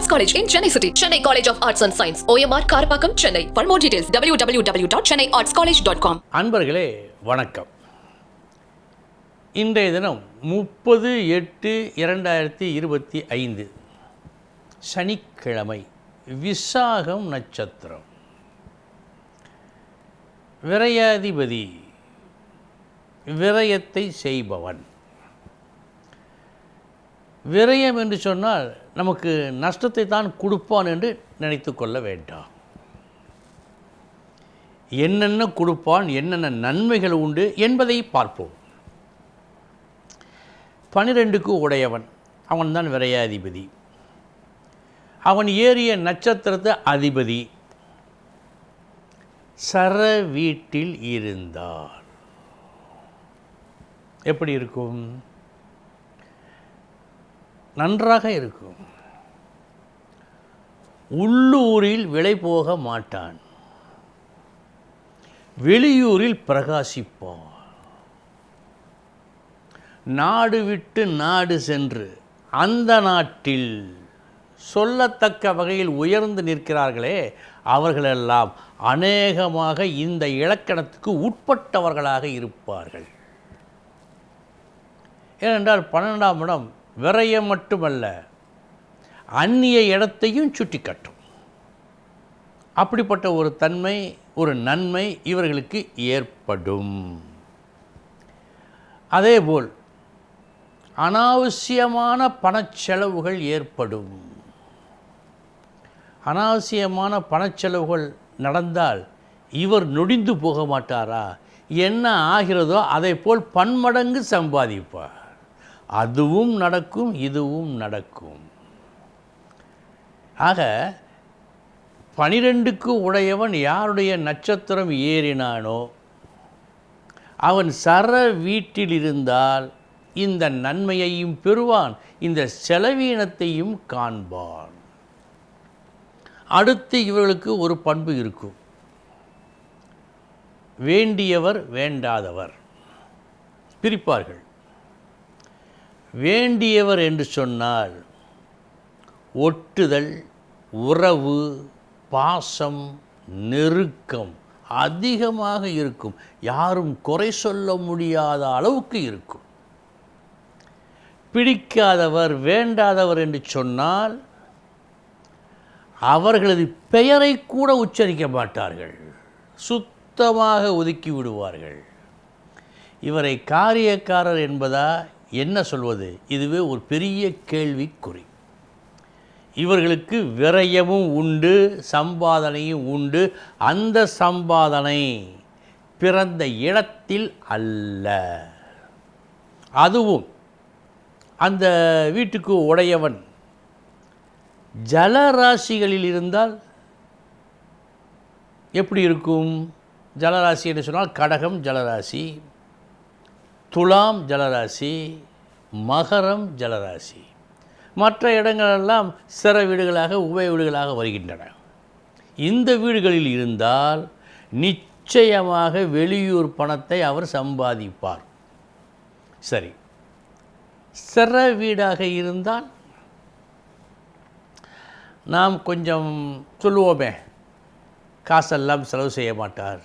Arts college in Chennai city Chennai college of arts and science OMR Karapakkam Chennai for more details W W W dot Chennai arts college dot com அன்பர்களே வணக்கம் இன்றைய தினம் முப்பது எட்டு இரண்டாயிரத்தி இருபத்தி ஐந்து சனிக்கிழமை விசாகம் நட்சத்திரம் விரயாதிபதி விரயத்தை செய்பவன் விரயம் என்று சொன்னால் நமக்கு நஷ்டத்தை தான் கொடுப்பான் என்று நினைத்து கொள்ள வேண்டாம். என்னென்ன கொடுப்பான் என்னென்ன நன்மைகள் உண்டு என்பதை பார்ப்போம். பனிரெண்டுக்கு உடையவன் அவன்தான் விரையாதிபதி. அவன் ஏறிய நட்சத்திரத்தை அதிபதி. சர வீட்டில் இருந்தார் எப்படி இருக்கும்? நன்றாக இருக்கும். உள்ளூரில் விலை போக மாட்டான். வெளியூரில் பிரகாசிப்பான். நாடு விட்டு நாடு சென்று அந்த நாட்டில் சொல்லத்தக்க வகையில் உயர்ந்து நிற்கிறார்களே அவர்களெல்லாம் அநேகமாக இந்த இலக்கணத்துக்கு உட்பட்டவர்களாக இருப்பார்கள். ஏனென்றால் பன்னெண்டாம் இடம் விரயம் மட்டுமல்ல அந்நிய இடத்தையும் சுட்டி காட்டும் அப்படிப்பட்ட ஒரு தன்மை ஒரு நன்மை இவர்களுக்கு ஏற்படும். அதேபோல் அனாவசியமான பணச்செலவுகள் ஏற்படும். அனாவசியமான பணச்செலவுகள் நடந்தால் இவர் நொடிந்து போக மாட்டாரா? என்ன ஆகிறதோ அதை போல் பன்மடங்கு சம்பாதிப்பார். அதுவும் நடக்கும் இதுவும் நடக்கும். ஆக பனிரெண்டுக்கு உடையவன் யாருடைய நட்சத்திரம் ஏறினானோ அவன் சர வீட்டில் இருந்தால் இந்த நன்மையையும் பெறுவான் இந்த செலவீனத்தையும் காண்பான். அடுத்து இவர்களுக்கு ஒரு பண்பு இருக்கும். வேண்டியவர் வேண்டாதவர். பிரிப்பார்கள். வேண்டியவர் என்று சொன்னால் ஒட்டுதல் உறவு பாசம் நெருக்கம் அதிகமாக இருக்கும். யாரும் குறை சொல்ல முடியாத அளவுக்கு இருக்கும். பிடிக்காதவர் வேண்டாதவர் என்று சொன்னால் அவர்களது பெயரை கூட உச்சரிக்க மாட்டார்கள். சுத்தமாக ஒதுக்கி விடுவார்கள். இவரை காரியக்காரர் என்பதா என்ன சொல்வது? இதுவே ஒரு பெரிய கேள்விக்குறி. இவர்களுக்கு விரயமும் உண்டு சம்பாதனையும் உண்டு. அந்த சம்பாதனை பிறந்த இடத்தில் அல்ல. அதுவும் அந்த வீட்டுக்கு உடையவன் ஜலராசிகளில் இருந்தால் எப்படி இருக்கும்? ஜலராசி என்று சொன்னால் கடகம் ஜலராசி. துலாம் ஜலராசி மகரம் ஜலராசி. மற்ற இடங்களெல்லாம் சிற வீடுகளாக உபய வீடுகளாக வருகின்றன. இந்த வீடுகளில் இருந்தால் நிச்சயமாக வெளியூர் பணத்தை அவர் சம்பாதிப்பார். சரி. சிற வீடாக இருந்தால் நாம் கொஞ்சம் சொல்லுவோமே. காசெல்லாம் செலவு செய்ய மாட்டார்.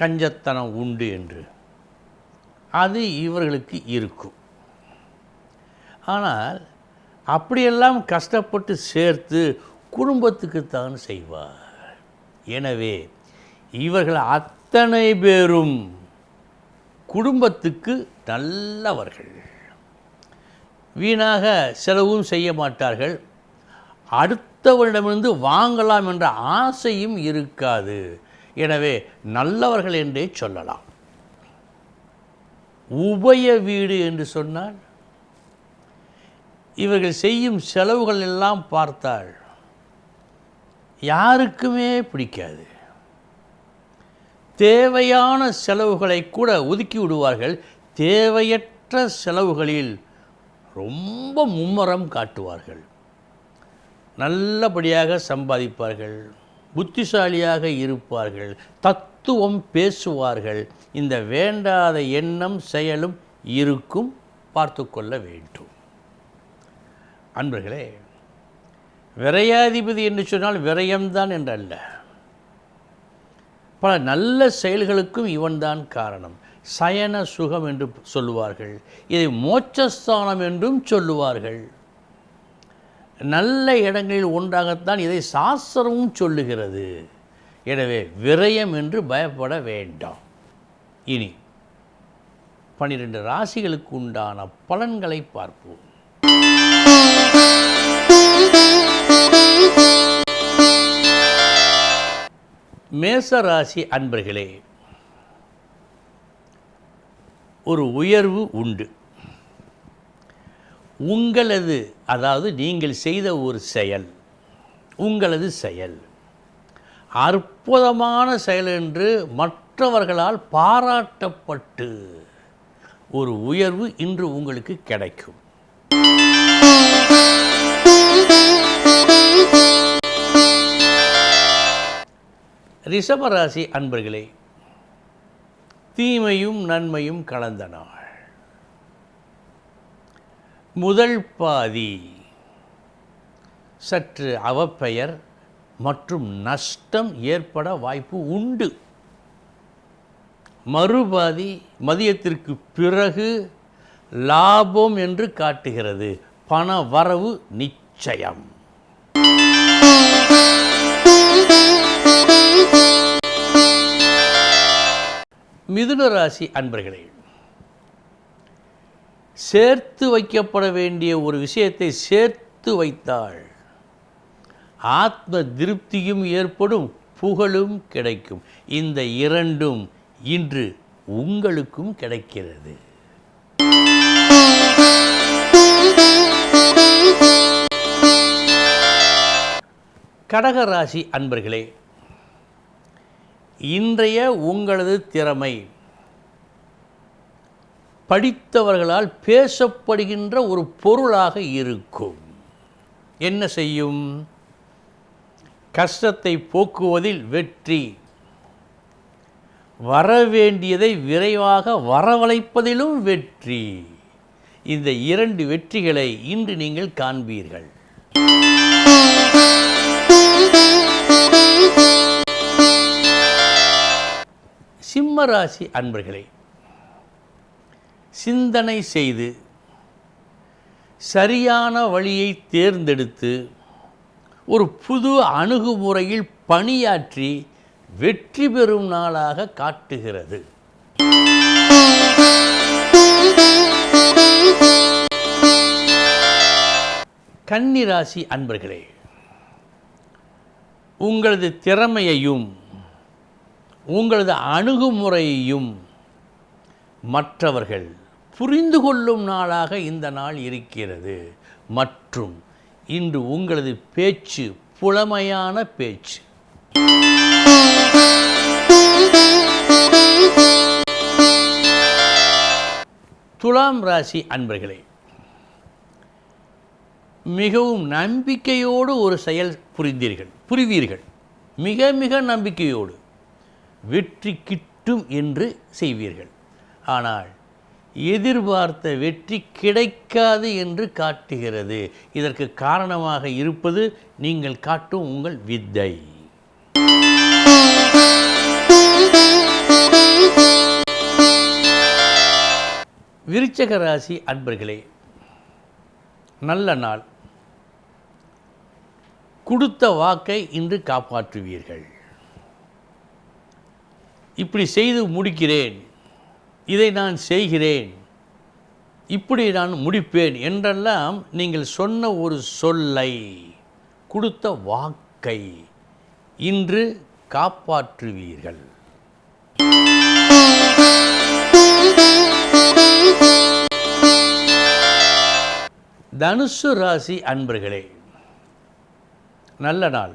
கஞ்சத்தனம் உண்டு என்று. அது இவர்களுக்கு இருக்கும். ஆனால் அப்படியெல்லாம் கஷ்டப்பட்டு சேர்த்து குடும்பத்துக்குத்தான் செய்வார். எனவே இவர்கள் அத்தனை பேரும் குடும்பத்துக்கு நல்லவர்கள். வீணாக செலவும் செய்ய மாட்டார்கள். அடுத்தவரிடமிருந்து வாங்கலாம் என்ற ஆசையும் இருக்காது. எனவே நல்லவர்கள் என்றே சொல்லலாம். உபய வீடு என்று சொன்னால் இவர்கள் செய்யும் செலவுகள் எல்லாம் பார்த்தால் யாருக்குமே பிடிக்காது. தேவையான செலவுகளை கூட ஒதுக்கி விடுவார்கள். தேவையற்ற செலவுகளில் ரொம்ப மும்முரம் காட்டுவார்கள். நல்லபடியாக சம்பாதிப்பார்கள். புத்திசாலியாக இருப்பார்கள். தத் தத்துவம் பேசுவார்கள். இந்த வேண்டாத எண்ணம் செயலும் இருக்கும் பார்த்து கொள்ள வேண்டும். அன்பர்களே விரையாதிபதி என்று சொன்னால் விரயம்தான் என்றல்ல. பல நல்ல செயல்களுக்கும் இவன்தான் காரணம். சயன சுகம் என்று சொல்லுவார்கள். இதை மோட்சஸ்தானம் என்றும் சொல்லுவார்கள். நல்ல இடங்களில் ஒன்றாகத்தான் இதை சாஸ்திரமும் சொல்லுகிறது. எனவே விரயம் என்று பயப்பட வேண்டாம். இனி பன்னிரண்டு ராசிகளுக்கு உண்டான பலன்களை பார்ப்போம். மேச ராசி அன்பர்களே ஒரு உயர்வு உண்டு. உங்களது அதாவது நீங்கள் செய்த ஒரு செயல் உங்களது செயல். அற்புதமான செயல் என்று மற்றவர்களால் பாராட்டப்பட்டு ஒரு உயர்வு இன்று உங்களுக்கு கிடைக்கும். ரிஷபராசி அன்பர்களே தீமையும் நன்மையும் கலந்த நாள். முதல் பாதி சற்று அவப்பெயர் மற்றும் நஷ்டம் ஏற்பட வாய்ப்பு உண்டு. மறுபாதி மதியத்திற்கு பிறகு லாபம் என்று காட்டுகிறது. பண வரவு நிச்சயம். மிதுன ராசி அன்பர்களே சேர்த்து வைக்கப்பட வேண்டிய ஒரு விஷயத்தை சேர்த்து வைத்தாள் ஆத்ம திருப்தியும் ஏற்படும் புகழும் கிடைக்கும். இந்த இரண்டும் இன்று உங்களுக்கும் கிடைக்கிறது. கடகராசி அன்பர்களே இன்றைய உங்களது திறமை படித்தவர்களால் பேசப்படுகின்ற ஒரு பொருளாக இருக்கும். என்ன செய்யும்? கஷ்டத்தை போக்குவதில் வெற்றி. வரவேண்டியதை விரைவாக வரவழைப்பதிலும் வெற்றி. இந்த இரண்டு வெற்றிகளை இன்று நீங்கள் காண்பீர்கள். சிம்மராசி அன்பர்களே சிந்தனை செய்து சரியான வழியை தேர்ந்தெடுத்து ஒரு புது அணுகுமுறையில் பணியாற்றி வெற்றி பெறும் நாளாக காட்டுகிறது. கன்னிராசி அன்பர்களே உங்களது திறமையையும் உங்களது அணுகுமுறையையும் மற்றவர்கள் புரிந்து கொள்ளும் நாளாக இந்த நாள் இருக்கிறது. மற்றும் இன்று உங்களது பேச்சு புலமையான பேச்சு. துலாம் ராசி அன்பர்களே மிகவும் நம்பிக்கையோடு ஒரு செயல் புரிந்தீர்கள் புரிவீர்கள். மிக மிக நம்பிக்கையோடு வெற்றி கிட்டும் என்று செய்வீர்கள். ஆனால் எதிர்பார்த்த வெற்றி கிடைக்காது என்று காட்டுகிறது. இதற்கு காரணமாக இருப்பது நீங்கள் காட்டும் உங்கள் வித்தை. விருச்சக ராசி அன்பர்களே நல்ல நாள். கொடுத்த வாக்கை இன்று காப்பாற்றுவீர்கள். இப்படி செய்து முடிக்கிறேன். இதை நான் செய்கிறேன். இப்படி நான் முடிப்பேன் என்றெல்லாம் நீங்கள் சொன்ன ஒரு சொல்லை கொடுத்த வாக்கை இன்று காப்பாற்றுவீர்கள். தனுசு ராசி அன்பர்களே நல்ல நாள்.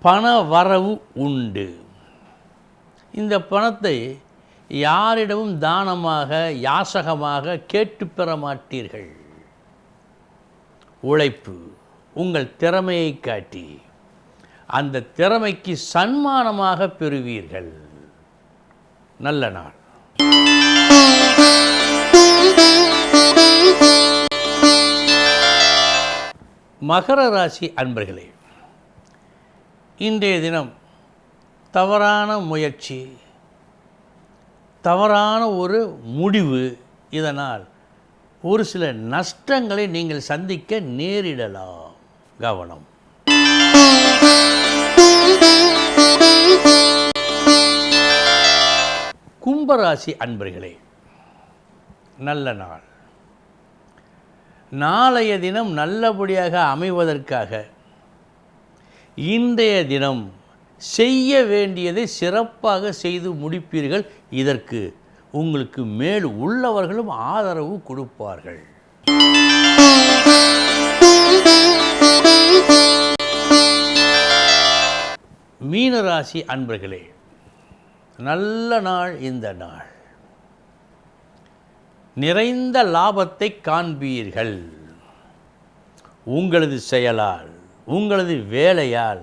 பண வரவு உண்டு. இந்த பணத்தை யாரிடமும் தானமாக யாசகமாக கேட்டு பெற மாட்டீர்கள். உழைப்பு உங்கள் திறமையை காட்டி அந்த திறமைக்கு சன்மானமாக பெறுவீர்கள். நல்ல நாள். மகர ராசி அன்பர்களே இன்றைய தினம் தவறான முயற்சி தவறான ஒரு முடிவு இதனால் ஒரு சில நஷ்டங்களை நீங்கள் சந்திக்க நேரிடலாம். கவனம். கும்பராசி அன்பர்களே நல்ல நாள். நாளைய தினம் நல்லபடியாக அமைவதற்காக இன்றைய தினம் செய்ய வேண்டியதை சிறப்பாக செய்து முடிப்பீர்கள். இதற்கு உங்களுக்கு மேல் உள்ளவர்களும் ஆதரவு கொடுப்பார்கள். மீனராசி அன்பர்களே நல்ல நாள் இந்த நாள். நிறைந்த லாபத்தை காண்பீர்கள். உங்களது செயலால் உங்களது வேலையால்